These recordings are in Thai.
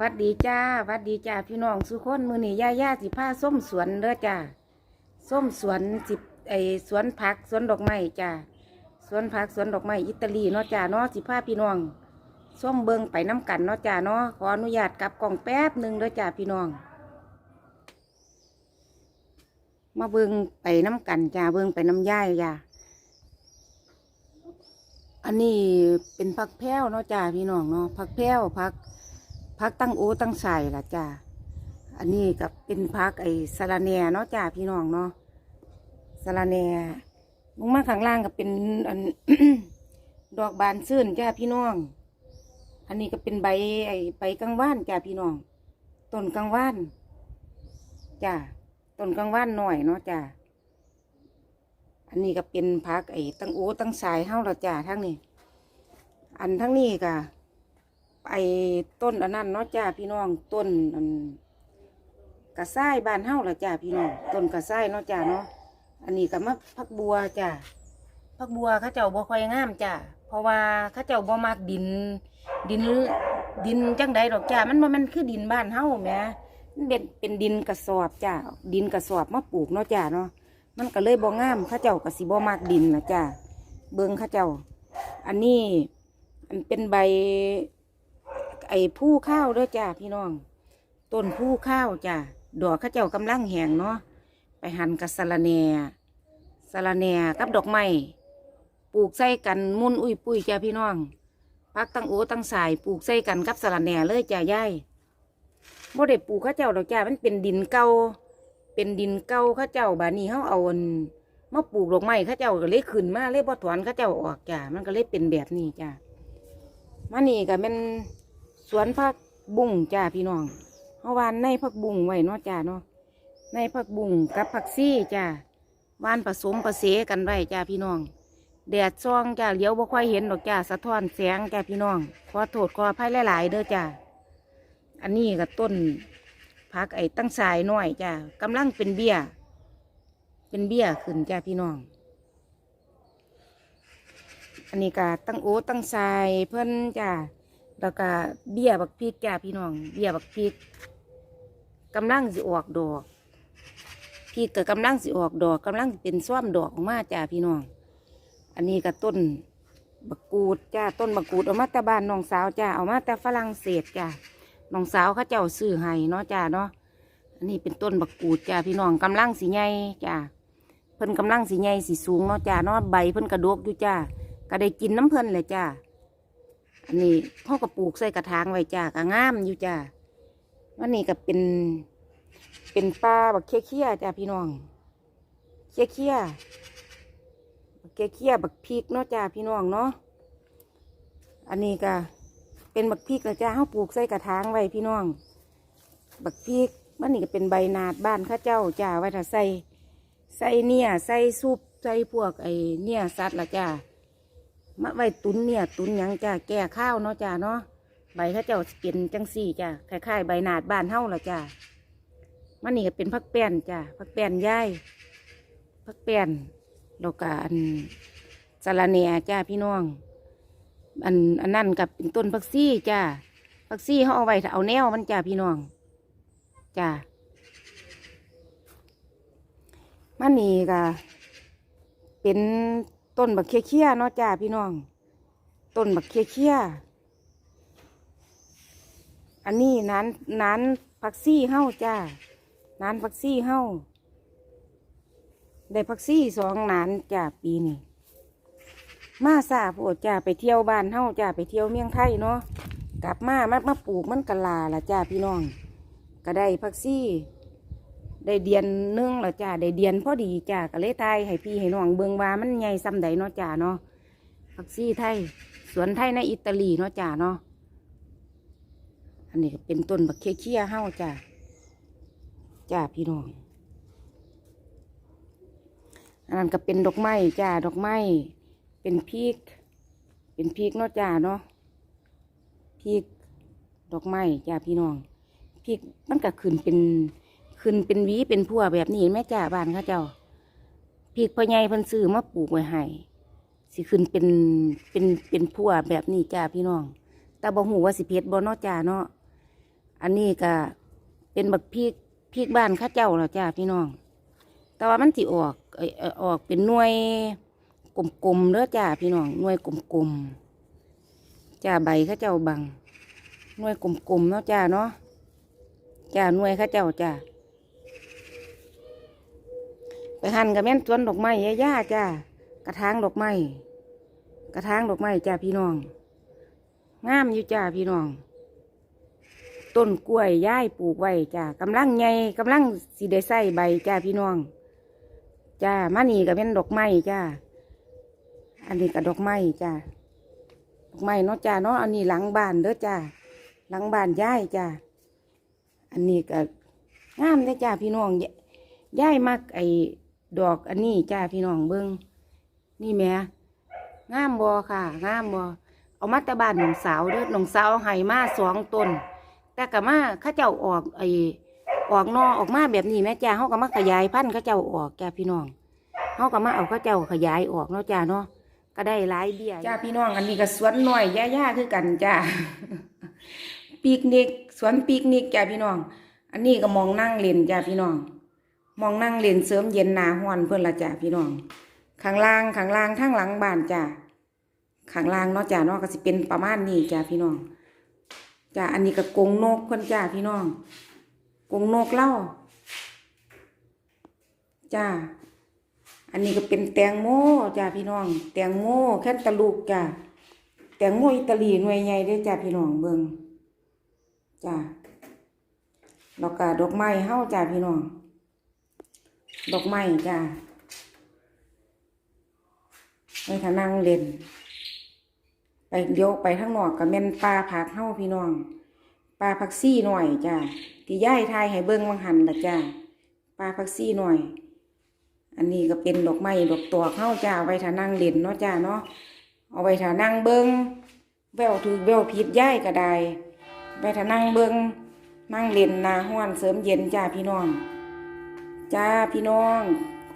วัดดีจ้าวัดดีจ้าพี่น้องสุคนมือนี่ย่าย่าสิผ้าส้มสวนเด้อจ้าส้มสวนสิไอสวนผักสวนดอกไม้จ้าสวนผักสวนดอกไม้อิตาลีเนาะจ้าเนาะสิผ้าพี่น้องส้มเบิงไปน้ำกันเนาะจ้าเนาะขออนุญาตกลับกล่องแป๊บหนึ่งเด้อจ้าพี่น้อง มาเบิงไปน้ำกันจ้าเบิงไปน้ำย่ายจ้าอันนี้เป็นผักแพ้วเนาะจ้าพี่น้องเนาะผักแพ้วผัก พักตั้งโอตั้งใส่ละจ้าอันนี้กับเป็นพักไอ้สาระแหน่เนาะจ้าพี่น้องเนาะสาระแหน่ลงมาข้างล่างก็เป็นอัน ดอกบานซื่นจ้าพี่น้อง อันนี้ก็เป็นใบไอ้ใบกังว่านจ้าพี่น้องต้นกังว่านจ้าต้นกังว่านหน่อยเนาะจ้าอันนี้ก็เป็นพักไอ้ตั้งโอตั้งสายเฮาละจ้าทั้งนี้ อันทั้งนี้ก็ ไอ้ต้นอันนั้นเนาะจ้าพี่น้องต้นอันกระซ้ายบ้านเฮ้าละจ้าพี่น้องต้นกระซ้ายเนาะจ้าเนาะอันนี้ก็มาพักบัวจ้าพักบัวเขาเจ้าบ่ค่อยงามจ้าเพราะว่าเขาเจ้าบ่มักดิน ดินดินจังใดดอกจ้ามันมันคือดินบ้านเฮ้าแหมมันเป็นเป็นดินกระสอบจ้าดินกระสอบมาปลูกเนาะจ้าเนาะมันก็เลยบ่งามเขาเจ้าก็สิบ่มักดินนะจ้าเบิ่งเขาเจ้า อันนี้อันเป็นใบ ไอ้ผู้ข้าวด้อจ้าพี่น้อง ต้นผู้ข้าวจ้าดอกข้าเจ้ากำลังแหงเนาะไปหั่นกับสะระแหน่สะระแหน่กับดอกไม้ปลูกใส่กันมุนอุ้ยปุ้ยจ้าพี่น้องพักตั้งโอตั้งสายปลูกใส่กันกับสะระแหน่เลยจ้าย่ายบ่ได้ปลูกข้าเจ้าดอกจ้ามันเป็นดินเก่าเป็นดินเก่าข้าเจ้าบานี้เขาเอาอันมาปลูกดอกไม้ข้าเจ้าก็เลยขึ้นมาเลยบ่ถอนข้าเจ้าออกจ้ามันก็เลยเป็นแบบนี้จ้ามานี่ก็เป็น วนผักบุ้งจ้าพี่น้องเฮาวานในผักบุ้งไว้เนาะจ้าเนาะในผักบุ้งกับผักซี่จ้าวานผสมผสมกันไว้จ้าพี่น้อง แดดซองจ้าเลี้ยวบ่ค่อยเห็นดอกจ้าสะท้อนแสงจ้าพี่น้อง ขอโทษขออภัยหลาย ๆ เด้อจ้าอันนี้ก็ต้นผักไอ้ตั้งสายน้อยจ้ากำลังเป็นเบี้ย เป็นเบี้ยขึ้นจ้าพี่น้อง อันนี้ก็ตั้งโอ้ตั้งสายเพิ่นจ้า แล้วก็เบี้ยบักพริกจ้าพี่น้อง เบี้ยบักพริกกำลังสิออกดอกพริกก็กำลังสิออกดอกกำลังเป็นซ้อมดอกออกมาจ้าพี่น้อง อันนี้ก็ต้นบักกูดจ้าต้นบักกูดเอามาแต่บ้านน้องสาวจ้าเอามาแต่ฝรั่งเศสจ้าน้องสาวเขาเจ้าซื้อให้เนาะจ้าเนาะอันนี้เป็นต้นบักกูดจ้าพี่น้องกำลังสีใหญ่จ้าเพิ่นกำลังสีใหญ่สีสูงเนาะจ้าเนาะใบเพิ่นกระดกอยู่จ้าก็ได้กินน้ำเพิ่นเลยจ้า อันนี้เขาก็ปลูกใส่กระถางไว้จ้าก็งามอยู่จ้าวันนี้ก็เป็น เป็นปลาบักเคี้ยเคี้ยๆจ้าพี่น้องเคี้ยเคี้ยๆบักเคี้ยเคี้ยๆบักพริกเนาะจ้าพี่น้องเนาะอันนี้ก็เป็นบักพริกแล้วจ้าเขาปลูกใส่กระถางไว้พี่น้อง บักพริกมันนี่ก็เป็นใบนาดบ้านข้าเจ้าจ้าไว้ถ้าใส่ใส่เนี่ยใส่ซุปใส่พวกไอ้เนี่ยสัตว์ละจ้า มะไว้ตุนเนี่ย ตุนยังจ้าแก่ข้าวเนาะจ้าเนาะใบเข้าเจ้าเป็นจังสี่จ้าคล้ายๆใบหนาดบ้านเฮาละจ้ามันนี่ก็เป็นพักแป้นจ้าพักแป้นย่ายพักแป้นแล้วก็อันสาระแหน่จ้าพี่น้อง อันอันนั่นกับเป็นต้นพักซี่จ้าพักซี่เขาเอาไว้ถ้าเอาแนวมันจ้าพี่น้องจ้ามันนี่ก็เป็น ต้นบักเคี้ยเคี้ยเนาะจ้าพี่น้อง ต้นบักเคี้ยเคี้ยอันนี้นั้นนั้นผักซี่เฮ้าจ้านั้นผักซี่เฮ้าได้ผักซี่สองนานจ้าปีนี้มาซาพวกจ้าไปเที่ยวบ้านเฮ้าจ้าไปเที่ยวเมียงไทยเนาะกลับมามามาปลูกมันกะลาละจ้าพี่น้อง ก็ได้ผักซี่ ได้เดียนนึงแล้วจ้าได้เดียนพอดีจ้าก็เลยทายให้พี่ให้น้องเบิงว่ามันใหญ่ซ้ำใดเนาะจ้าเนาะผักซี่ไทยสวนไทยในอิตาลีเนาะจ้าเนาะอันนี้ก็เป็นต้นบักเคี้ยเคี้ยเฮาจ้าจ้าพี่น้องอันนั้นก็เป็นดอกไม้จ้าดอกไม้เป็นพริก เป็นพริกเนาะจ้าเนาะพริกดอกไม้จ้าพี่น้องพริกมันก็ขึ้นเป็น ขึ้นเป็นหวีเป็นพัวแบบนี้เห็นไหมจ้าบ้านเขาเจ้าพริกพ่อใหญ่เพิ่นซื้อมาปลูกไว้ให้สิขึ้นเป็นเป็นเป็นพัวแบบนี้จ้าพี่น้อง แต่บ่หูว่าสิเพชรบ่เนาะจ้าเนาะอันนี้ก็เป็นบักพริกพริกบ้านเข้าเจ้าแล้วจ้าพี่น้อง แต่ว่ามันสิออกเออออกเป็นหน่วยกลมๆเด้อจ้าพี่น้องหน่วยกลมๆจ้าใบเข้าเจ้าบังหน่วยกลมๆเนาะจ้าเนาะจ้าหน่วยข้าเจ้าจ้า หั่นกับแม่นสวนดอกไม้ย่าๆจ้ากระถางดอกไม้กระถางดอกไม้จ้าพี่น้องงามอยู่จ้าพี่น้อง ต้นกล้วยย้ายปลูกไว้จ้ากำลังใหญ่กำลังสีได้ใส่ใบจ้าพี่น้องจ้ามานี่ก็เป็นดอกไม้จ้าอันนี้ก็ดอกไม้จ้าดอกไม้เนาะจ้าเนาะอันนี้หลังบ้านเด้อจ้าหลังบ้านย้ายจ้าอันนี้ก็งามเด้จ้าพี่น้องยย้ายมักไอ้ ดอกอันนี้จ้าพี่น้องเบิ้งนี่แม่งามบอค่ะงามบอเอามาตะบานหนองสาวเด้อหนองสาวเอาให้มาสองต้นแต่ก็มาข้าเจ้าออกไอออกนอออกมาแบบนี้แม่จ้าเขาก็มาขยายพันธุ์ข้าเจ้าออกจ้าพี่น้องเขาก็มาเอาข้าเจ้าขยายออกเนาะจ้าเนาะก็ได้หลายเบี้ยจ้าพี่น้องอันนี้ก็สวนหน่อยย่าๆคือกันจ้าปีกนิกสวนปีกนิกจ้าพี่น้อง อันนี้ก็มองนั่งเล่นจ้าพี่น้อง มองนั่งเล่นเสริมเย็นหนาห้อนเพื่อนละจ้าพี่น้องข้างล่างข้างล่างทั้งหลังบ้านจ้าข้างล่างเนาะจ้าเนาะก็สิเป็นประมาณนี้จ้าพี่น้องจ้าอันนี้ก็กงนกคนจ้าพี่น้องกงนกเล่าจ้าอันนี้ก็เป็นแตงโมจ้าพี่น้อง แตงโมแค่ตะลูกจ้าแตงโมอิตาลีหน่วยใหญ่เด้จ้าพี่น้องเบิงจ้าแล้วก็ดอกไม้เฮาจ้าพี่น้อง ดอกไม้จ้าไปทานั่งเล่น ไปเดี๋ยวไปข้างนอกกับแม่นปลาผักเฮาพี่น้องปลาผักซี่หน่อยจ้าที่ย่ายทายให้เบิ้งวังหันละจ้าปลาผักซี่หน่อย อันนี้ก็เป็นดอกไม้ดอกตอกเฮาจ้าไว้ทานั่งเล่นเนาะจ้าเนาะเอาไว้ทานั่งเบิ้งแววถือแววผิดย่ายก็ได้ไว้ทานั่งเบิ้งนั่งเล่นนาห้อนเสริมเย็นจ้าพี่น้อง จ้าพี่น้อง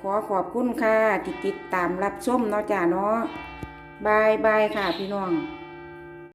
ขอขอบคุณค่ะ ที่ติดตามรับชมเนาะจ้าเนาะบายบายค่ะพี่น้อง